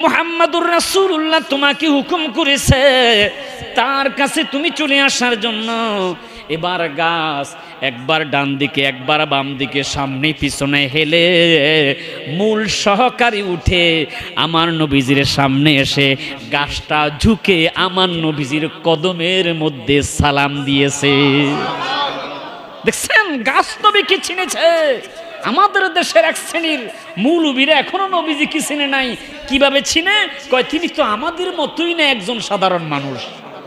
মোহাম্মদুর রাসূলুল্লাহ তোমাকে হুকুম করেছে, তার কাছে তুমি চলে আসার জন্য। এবার গাছ একবার ডান দিকে, একবার বাম দিকে, সামনে পিছনে হেলে মূল সহকারী উঠে আমার নবীজির সামনে এসে গাছটা ঝুঁকে আমার নবীজির কদমের মধ্যে সালাম দিয়েছে। দেখছেন? গাছ নবীকে চিনেছে। আমাদের দেশের এক শ্রেণির মূল উবিরা এখনও নবীজি কি চিনে নাই? কীভাবে চিনে? কয়, তিনি তো আমাদের মতোই না একজন সাধারণ মানুষ।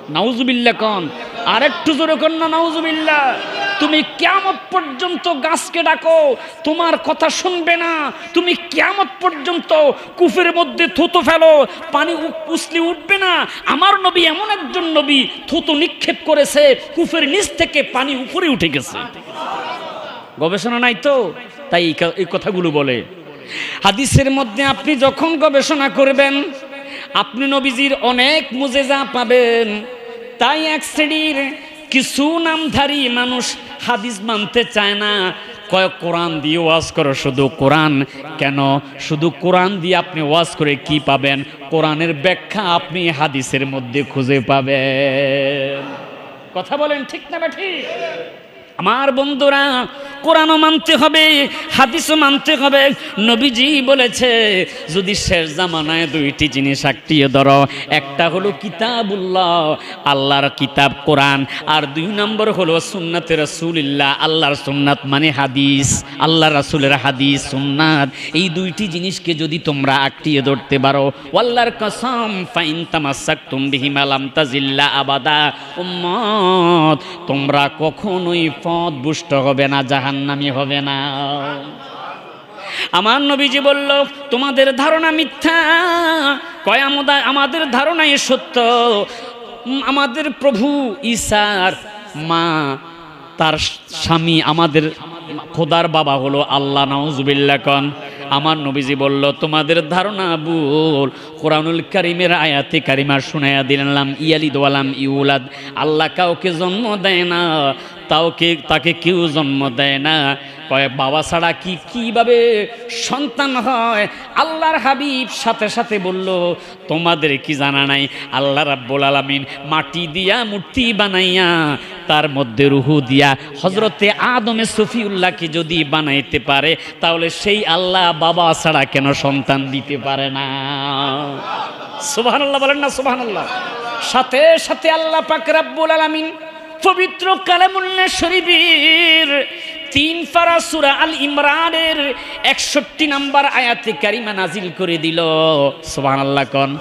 নাউজুবিল্লা কন। আর একটু জোরে কন না নাউজুবিল্লা তুমি কেমন পর্যন্ত গাছকে ডাকো, তোমার কথা শুনবে না। তুমি কেমন পর্যন্ত কুফের মধ্যে থুতো ফেলো, পানি উ- উছলি উঠবে না। আমার নবী এমন একজন নবী, থুতো নিক্ষেপ করেছে, কুফের নিচ থেকে পানি উপরে উঠে গেছে। গবেষণা নাই তো? তাই এই কথাগুলো বলে। হাদিসের মধ্যে আপনি যখন গবেষণা করবেন, আপনি নবীজির অনেক মুজেজা পাবেন। তাই এক শ্রেণির কিছু নামধারী মানুষ হাদিস মানতে চায় না। কয় কোরআন দিয়ে ওয়াজ করো, শুধু কোরআন কেন? শুধু কোরআন দিয়ে আপনি ওয়াজ করে কি পাবেন? কোরআনের ব্যাখ্যা আপনি হাদিসের মধ্যে খুঁজে পাবেন। কথা বলেন ঠিক না ঠিক? আমার বন্ধুরা, কোরআনও মানতে হবে, হাদিসও মানতে হবে। নবীজি বলেছে, যদি শেষ জামানায় দুইটি জিনিস আঁকটিয়ে ধরো, একটা হলো কিতাবুল্লাহ, আল্লাহর কিতাব কোরআন, আর দুই নম্বর হলো সুন্নাতে রসুলিল্লাহ, আল্লাহর সুন্নাত মানে হাদিস আল্লাহ রাসুলের হাদিস, সুন্নাত। এই দুইটি জিনিসকে যদি তোমরা আঁকটিয়ে ধরতে পারো আল্লাহর কসম, ফাইন তামাসাক তুম বিহিমালাম তাজিল্লা আবাদা। উম্মত, তোমরা কখনোই পথ বুষ্ট হবে না, জাহান্নামি হবে না। আমার নবীজি বলল, তোমাদের ধারণা মিথ্যা। কয়, আমদা- আমাদের ধারণাই সত্য। আমাদের প্রভু ঈশার মা, তার স্বামী, আমাদের খোদার বাবা হলো আল্লাহ নাউজুবিল্লা কন। আমার নবীজি বলল, তোমাদের ধারণা ভুল। কোরআনুল কারিমের আয়াতে কারিমা শুনাইয়া দিলাম, ইয়ালিদ ওয়ালাম ইউলাদ। আল্লাহ কাউকে জন্ম দেয় না। তাওকে তাকে কেউ জন্ম দেয় না। কয়, বাবা ছাড়া কি, কীভাবে সন্তান হয়? আল্লাহর হাবিব সাথে সাথে বলল, তোমাদের কি জানা নাই? আল্লাহ রাব্বুল আলামিন মাটি দিয়া মূর্তি বানাইয়া, তার মধ্যে রুহু দিয়া হজরতে আদমে সফিউল্লাহকে যদি বানাইতে পারে, তাহলে সেই আল্লাহ বাবা ছাড়া কেন সন্তান দিতে পারে না? সুবহানাল্লাহ বলেন না সুবহানাল্লাহ। সাথে সাথে আল্লাহ পাক রাব্বুল আলামিন পবিত্র কালামুল্লাহ শরীফের তিন পারা সূরা আল ইমরানের একষট্টি নাম্বার আয়াতে কারিমা নাজিল করে দিল। সুবহানাল্লাহ কোন?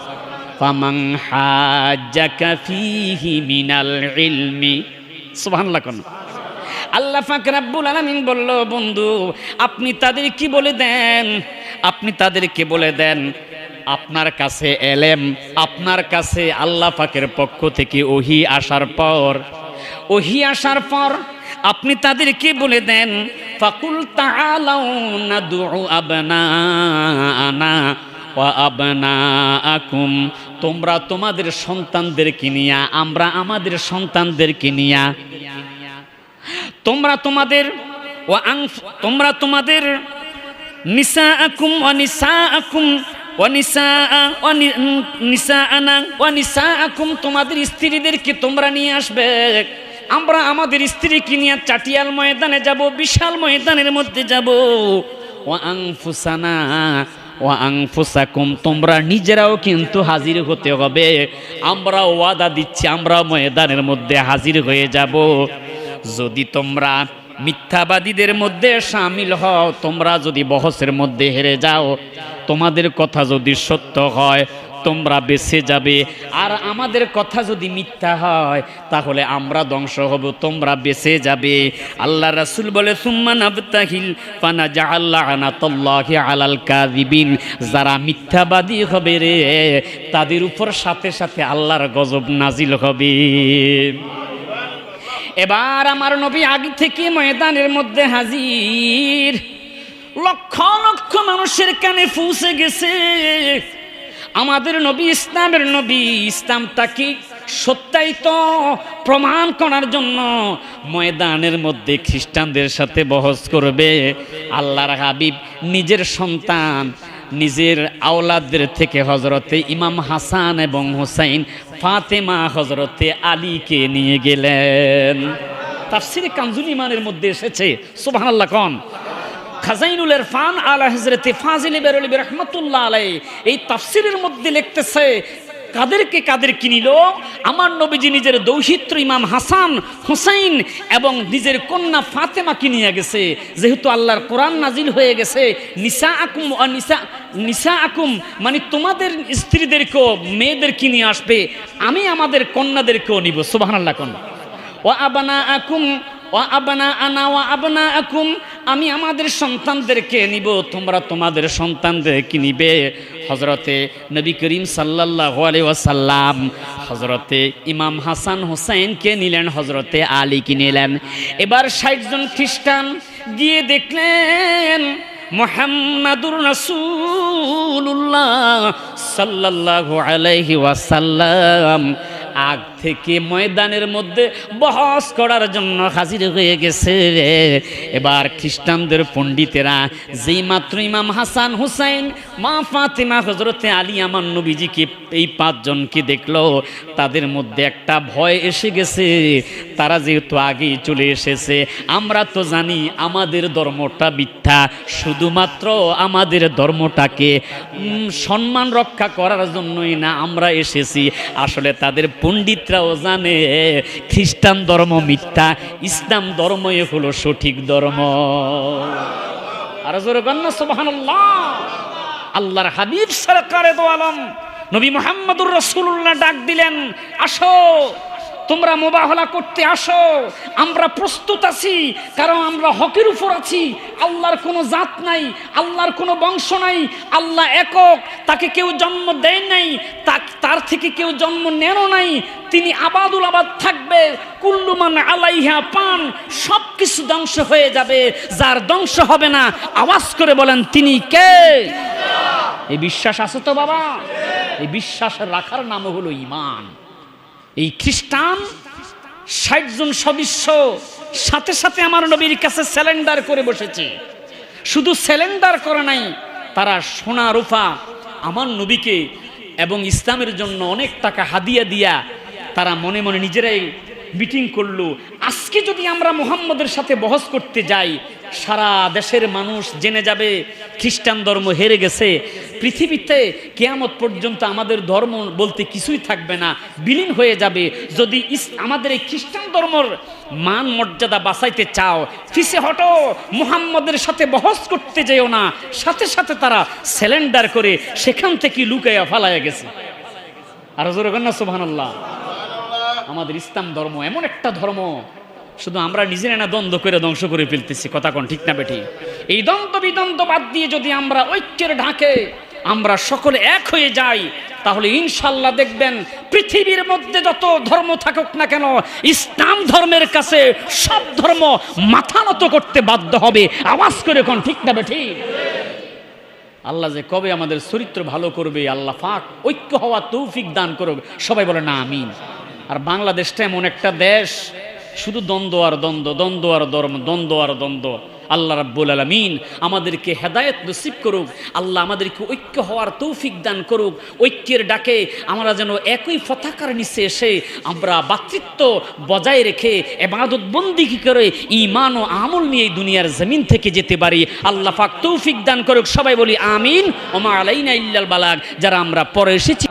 ফামাং হাজ্জাকা ফিহি মিনাল ইলমি। সুবহানাল্লাহ কোন? আল্লাহ পাক রাব্বুল আলামিন বলল, বন্ধু, আপনি তাদের কি বলে দেন? আপনি তাদেরকে বলে দেন? আপনার কাছে এলেম, আপনার কাছে আল্লাহ পাকের পক্ষ থেকে ওহি আসার পর ওহি আসার পর আপনি তাদেরকে বলে দেন, ফাকুল তাআলাউ নাদউ আবনাআনা ওয়া আবনাআকুম। তোমরা তোমাদের সন্তানদেরকে নিয়া, আমরা আমাদের সন্তানদেরকে নিয়া, তোমরা তোমাদের ও আং তোমরা তোমাদের নিসা আকুম ও নিসা আকুম ও নিসা ও নিসা আনা ও নিসা আকুম তোমাদের স্ত্রীদেরকে তোমরা নিয়ে আসবে। আমরা আমাদের স্ত্রীকে নিয়ে চাটিয়াল ময়দানে যাব, বিশাল ময়দানের মধ্যে যাব। ও আং ফুসানা ও আং ফুসাকুম তোমরা নিজেরাও কিন্তু হাজির হতে হবে। আমরা ওয়াদা দিচ্ছি, আমরা ময়দানের মধ্যে হাজির হয়ে যাব। যদি তোমরা মিথ্যাবাদীদের মধ্যে সামিল হও, তোমরা যদি বহসের মধ্যে হেরে যাও, তোমাদের কথা যদি সত্য হয় তোমরা বেঁচে যাবে। আর আমাদের কথা যদি মিথ্যা হয়, তাহলে আমরা ধ্বংস হব, তোমরা বেঁচে যাবে। আল্লাহ রাসুল বলে সুম্মান আবতাহিল ফানা জাআল্লাহ আনাতাল্লাহি আলাল কাযিবিন। যারা মিথ্যাবাদী হবে রে, তাদের উপর সাথে সাথে আল্লাহর গজব নাজিল হবে। এবার আমার নবী আগে থেকে ময়দানের মধ্যে হাজির। লক্ষ লক্ষ মানুষের কানে ফুসে গেছে। আমাদের নবী, ইসলামের নবী ইসলামটাকে সত্যায়িত প্রমাণ করার জন্য ময়দানের মধ্যে খ্রিস্টানদের সাথে বহস করবে? আল্লাহর হাবিব নিজের সন্তান, নিজের আওলাদদের থেকে হজরতে ইমাম হাসান এবং হুসাইন ফাতেমা হজরতে আলীকে নিয়ে গেলেন। তাফসিরে কানজুল ইমানের মধ্যে এসেছে, সুবহানাল্লাহ কন। খাজাইনুল ইরফান আলা হজরতে ফাজিল বেরলি রহমতুল্লাহ আলাই এই তাফসিরের মধ্যে লিখতেছে, কাদেরকে কাদের কিনিল আমার নবীজি নিজের দৌহিত্র ইমাম হাসান, হুসাইন এবং নিজের কন্যা ফাতেমাকে নিয়ে গেছে। যেহেতু আল্লাহর কোরআন নাজিল হয়ে গেছে নিসা আকুম নিসা নিসা আকুম মানে তোমাদের স্ত্রীদেরকেও মেয়েদেরকে নিয়ে আসবে? আমি আমাদের কন্যাদেরকেও নিব। সুবাহ আল্লাহ কন্যা ও আবানা আকুম আনা আমি আমাদের সন্তানদেরকে নিব, তোমরা তোমাদের সন্তানদেরকে নিবে। হজরতে নবী করিম সাল্লাহ ওয়াসাল্লাম হজরতে ইমাম হাসান হোসেনকে নিলেন হজরতে আলীকে নিলেন। এবার ষাট জন খ্রিস্টান গিয়ে দেখলেন, মোহাম্মদুর রাসূলুল্লাহ সাল্লাল্লাহু আলাইহি ওয়াসাল্লাম। আগ থেকে ময়দানের মধ্যে বহস করার জন্য হাজির হয়ে গেছে। এবার খ্রিস্টানদের পণ্ডিতেরা, যেই মাত্র ইমাম হাসান হুসাইন, মা ফাতেমা হজরতে আলী, আমার নবীজিকে এই পাঁচজনকে দেখল, তাদের মধ্যে একটা ভয় এসে গেছে। তারা যেহেতু আগেই চলে এসেছে, আমরা তো জানি আমাদের ধর্মটা মিথ্যা, শুধুমাত্র আমাদের ধর্মটাকে সম্মান রক্ষা করার জন্যই না আমরা এসেছি। আসলে তাদের পণ্ডিতরাও জানে খ্রিস্টান ধর্ম মিথ্যা, ইসলাম ধর্মই হলো সঠিক ধর্ম। আল্লাহর হাবিব সরকারে দো আলম নবী মোহাম্মদুর রসুল্লাহ ডাক দিলেন, আসো। তোমরা মোবাহলা করতে আসো। আমরা প্রস্তুত আছি, কারণ আমরা হকের উপর আছি। আল্লাহর কোনো জাত নাই, আল্লাহর কোনো বংশ নাই। আল্লাহ একক, তাকে কেউ জন্ম দেয় নাই তার থেকে কেউ জন্ম নেনও নাই। তিনি আবাদুল আবাদ থাকবে কুল্লুমান আলাইহা পান সব কিছু ধ্বংস হয়ে যাবে। যার ধ্বংস হবে না, আওয়াজ করে বলেন, তিনি কে? এই বিশ্বাস আছে তো বাবা? এই বিশ্বাস রাখার নাম হলো ইমান। এই খ্রিস্টান ষাট জন সদস্য সাথে সাথে আমার নবীর কাছে স্যালেন্ডার করে বসেছে। শুধু স্যালেন্ডার করে নাই, তারা সোনা, রূপা আমার নবীকে এবং ইসলামের জন্য অনেক টাকা হাদিয়া দিয়া তারা মনে মনে নিজেরাই মিটিং করল। আজকে যদি আমরা মুহাম্মদের সাথে বহস করতে যাই, সারা দেশের মানুষ জেনে যাবে, খ্রিস্টান ধর্ম হেরে গেছে। পৃথিবীতে কেয়ামত পর্যন্ত আমাদের ধর্ম বলতে কিছুই থাকবে না, বিলীন হয়ে যাবে। যদি আমাদের এই খ্রিস্টান ধর্মর মান মর্যাদা বাঁচাইতে চাও, ফিসে হটো, মুহাম্মদের সাথে বহস করতে যেও না, সাথে সাথে তারা স্যালেন্ডার করে সেখান থেকে লুকাইয়া ফালাইয়া গেছে। আর জোরে কন্যা সুবহানাল্লাহ। আমাদের ইসলাম ধর্ম এমন একটা ধর্ম, শুধু আমরা নিজেরা না দ্বন্দ্ব করে ধ্বংস করে ফেলতেছি, কথা কোন ঠিক না বেটি এই দ্বন্দ্ব বিদ্বন্দ্ব বাদ দিয়ে যদি আমরা ঐক্যের ঢাকে আমরা সকলে এক হয়ে যাই, তাহলে ইনশাল্লাহ দেখবেন পৃথিবীর মধ্যে যত ধর্ম থাকুক না কেন, ইসলাম ধর্মের কাছে সব ধর্ম মাথা নত করতে বাধ্য হবে। আওয়াজ করে কোন ঠিক না বেটি আল্লাহ যে কবে আমাদের চরিত্র ভালো করবে, আল্লাহ ফাক ঐক্য হওয়া তৌফিক দান করবে সবাই বলে না, আমিন। আর বাংলাদেশটা এমন একটা দেশ, শুধু দ্বন্দ্ব আর দ্বন্দ্ব দ্বন্দ্ব আর ধর্ম, দ্বন্দ্ব আর দ্বন্দ্ব। আল্লাহ রাব্বুল আলমিন আমাদেরকে হেদায়েত নসিব করুক, আল্লাহ আমাদেরকে ঐক্য হওয়ার তৌফিক দান করুক, ঐক্যের ডাকে আমরা যেন একই পতাকার নিচে এসে আমরা বাতৃত্ব বজায় রেখে এবাদত বন্দি করে ইমান ও আমল নিয়ে এই দুনিয়ার জমিন থেকে যেতে পারি। আল্লাহ পাক তৌফিক দান করুক, সবাই বলি আমিন। ওমা আলাইনা ইল্লাল বালাগ, যারা আমরা পরে এসেছি।